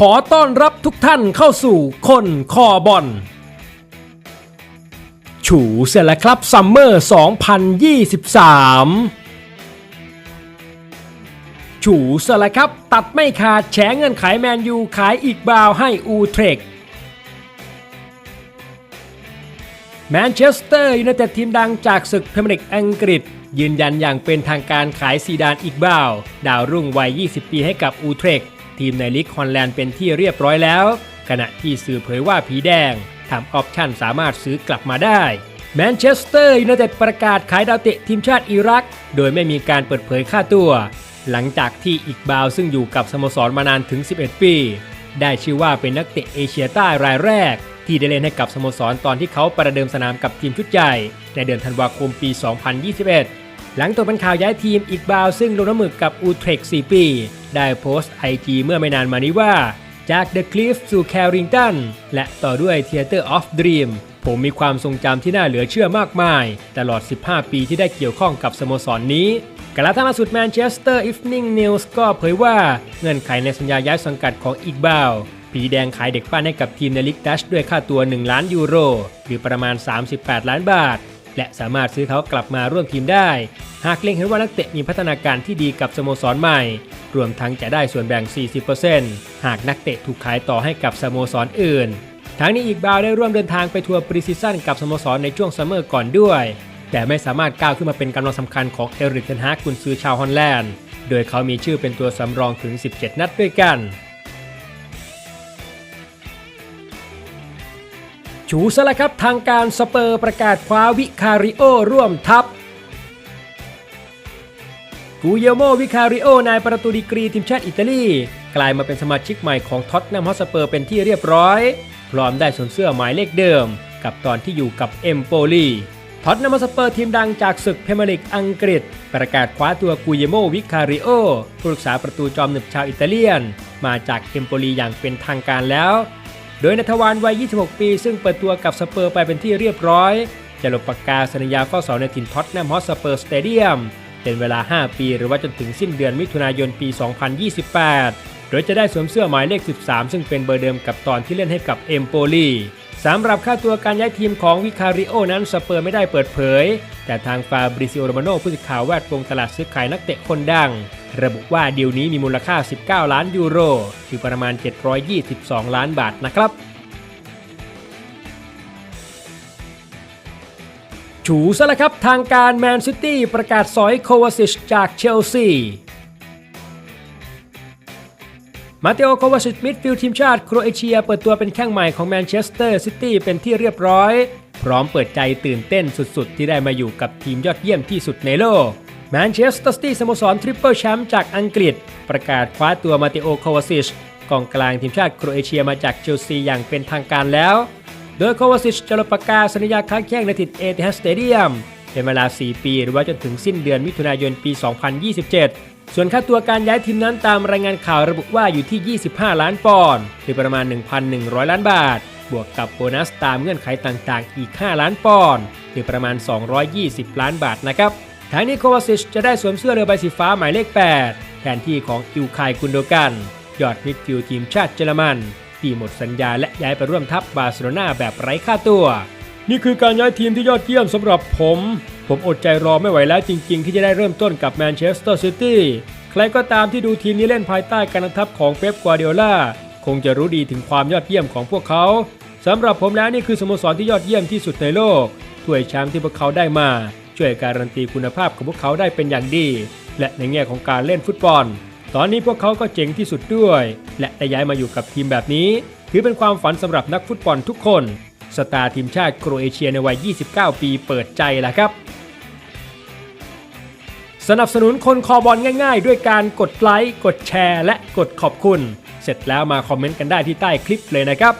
ขอต้อนรับทุกท่านเข้าสู่คนคอบอลฉูเสร็จแล้วครับซัมเมอร์ 2023 ฉูเสร็จแล้วครับ ตัดไม่ขาดแฉเงินขายแมนยู ขายอีกบาวให้อูเทรกแมนเชสเตอร์ยูไนเต็ดทีมดังจากศึกพรีเมียร์ลีกอังกฤษ ยืนยันอย่างเป็นทางการขายซีดานอีกบ้าว ดาวรุ่งวัย 20 ปีให้กับอูเทรก ทีมในลีกฮอลแลนด์เป็นที่เรียบร้อยแล้ว ขณะที่สื่อเผยว่าผีแดงทำออปชั่นสามารถซื้อกลับมาได้แมนเชสเตอร์ยูไนเต็ดประกาศขายดาวเตะทีมชาติอิรัก โดยไม่มีการเปิดเผยค่าตัว หลังจากที่อีกบาวซึ่งอยู่กับสโมสรมานานถึง 11 ปี ได้ชื่อว่าเป็นนักเตะเอเชียใต้รายแรก ที่ได้เล่นให้กับสโมสรตอนที่เขาประเดิมสนามกับทีมชุดใหญ่ในเดือนธันวาคมปี 2021 หลังตกเป็นข่าวย้ายทีมอีกบาวซึ่งลงน้ำมือกับอูเทรก4 ปี ได้โพสต์ไอจีเมื่อไม่นานมานี้ว่า จากเดอะคลิฟสู่แคริงตันและต่อด้วย Theater of Dream ผมมีความทรงจำที่น่าเหลือเชื่อมากมาย ตลอด 15 ปีที่ได้เกี่ยวข้องกับสโมสรนนี้กระทั่งล่าสุดแมนเชสเตอร์อีฟนิงนิวส์ก็เผยว่าเงื่อนไขในสัญญาย้ายสังกัดของอีกบาวผีแดงขายเด็กปั้นให้กับทีมในลิกดัชด้วยค่าตัว 1 ล้านยูโร หรือประมาณ 38 ล้านบาท และสามารถซื้อเขากลับมาร่วมทีมได้ หากเล็งเห็นว่านักเตะมีพัฒนาการที่ดีกับสโมสรใหม่ รวมทั้งจะได้ส่วนแบ่ง 40%หากนักเตะถูกขายต่อให้กับสโมสรอื่น ทั้งนี้อีกบาวได้ร่วมเดินทางไปทัวร์ปรีซีซั่นกับสโมสรในช่วงซัมเมอร์ก่อนด้วย แต่ไม่สามารถก้าวขึ้นมาเป็นกำลังสำคัญของเอริกเทนฮากกุนซือชาวฮอลแลนด์ โดยเขามีชื่อเป็นตัวสำรองถึง 17 นัดด้วยกันชูซะแล้วครับทางการสเปอร์ประกาศคว้าวิคาริโอร่วมทัพ กูเยโมวิคาริโอนายประตูดีกรีทีมชาติอิตาลี กลายมาเป็นสมาชิกใหม่ของท็อตแนมฮอสเปอร์เป็นที่เรียบร้อย พร้อมได้สวมเสื้อหมายเลขเดิม กับตอนที่อยู่กับเอมโปลีท็อตแนมฮอสเปอร์ทีมดังจากศึกเพเมร์ลีกอังกฤษ ประกาศคว้าตัวกูเยโมวิคาริโอผู้รักษาประตูจอมหนึบชาวอิตาเลียน มาจากเอมโปลีอย่างเป็นทางการแล้ว โดยนัทวานวัย 26 ปี ซึ่งเปิดตัวกับสเปอร์ไปเป็นที่เรียบร้อยจะลงปากกาสัญญาเฝ้าเสาในถิ่นท็อตแนมฮอสเปอร์สเตเดียม เป็นเวลา 5 ปี หรือว่าจนถึงสิ้นเดือนมิถุนายนปี 2028 โดยจะได้สวมเสื้อหมายเลข 13 ซึ่งเป็นเบอร์เดิมกับตอนที่เล่นให้กับเอมโปลีสำหรับค่าตัวการย้ายทีมของวิคาริโอนั้นสเปอร์ไม่ได้เปิดเผย แต่ทางฟาบริซิโอโรมาโนผู้สื่อข่าวแวดวงตลาดซื้อขายนักเตะคนดัง ระบุว่าดีลนี้มีมูลค่า 19 ล้านยูโร คือประมาณ 722 ล้านบาทนะครับ ฉูซะแล้วครับทางการแมนซิตี้ประกาศสอยโควาซิชจากเชลซีมาเตโอโควาซิชมิดฟิลด์ทีมชาติโครเอเชีย เปิดตัวเป็นแข้งใหม่ของแมนเชสเตอร์ซิตี้เป็นที่เรียบร้อย พร้อมเปิดใจตื่นเต้นสุดๆ ที่ได้มาอยู่กับทีมยอดเยี่ยมที่สุดในโลกแมนเชสเตอร์ซิตี้สโมสรทริปเปิลแชมป์จากอังกฤษ ประกาศคว้าตัวมาเตโอโควาซิชกองกลางทีมชาติโครเอเชียมาจากเชลซีอย่างเป็นทางการแล้ว โดยโควาซิชจะลงปากกาสัญญาค้างแข้งในถิ่นเอเทฮัสสเตเดียมเป็นเวลา 4 ปีหรือว่าจนถึงสิ้นเดือนมิถุนายนปี 2027 ส่วนค่าตัวการย้ายทีมนั้นตามรายงานข่าวระบุว่าอยู่ที่ 25 ล้านปอนด์หรือประมาณ 1,100 ล้านบาท บวกกับโบนัสตามเงื่อนไขต่างๆ อีก 5 ล้านปอนด์หรือประมาณ 220 ล้านบาทนะครับทั้งนี้โควาซิชจะได้สวมเสื้อเรือใบสีฟ้าหมายเลข 8 แทนที่ของอิวคายกุนโดกัน ยอดมิดฟิลด์ทีมชาติเยอรมัน ที่หมดสัญญาและย้ายไปร่วมทัพบาร์เซโลนาแบบไร้ค่าตัว นี่คือการย้ายทีมที่ยอดเยี่ยมสำหรับผม ผมอดใจรอไม่ไหวแล้วจริง ๆ ที่จะได้เริ่มต้นกับแมนเชสเตอร์ซิตี้ใครก็ตามที่ดูทีมนี้เล่นภายใต้การนำทัพของเป๊ปกัวเดียล่าคงจะรู้ดีถึงความยอดเยี่ยมของพวกเขาสำหรับผมแล้วนี่คือสโมสรที่ยอดเยี่ยมที่สุดในโลกถ้วยแชมป์ที่พวกเขาได้มา ช่วยการันตีคุณภาพของพวกเขาได้เป็นอย่างดี และในแง่ของการเล่นฟุตบอล ตอนนี้พวกเขาก็เจ๋งที่สุดด้วย และได้ย้ายมาอยู่กับทีมแบบนี้ ถือเป็นความฝันสำหรับนักฟุตบอลทุกคน สตาร์ทีมชาติโครเอเชียในวัย 29 ปีเปิดใจแล้วครับ สนับสนุนคนคอบอลง่าย ๆ ด้วยการกดไลค์ กดแชร์ และกดขอบคุณ เสร็จแล้วมาคอมเมนต์กันได้ที่ใต้คลิปเลยนะครับ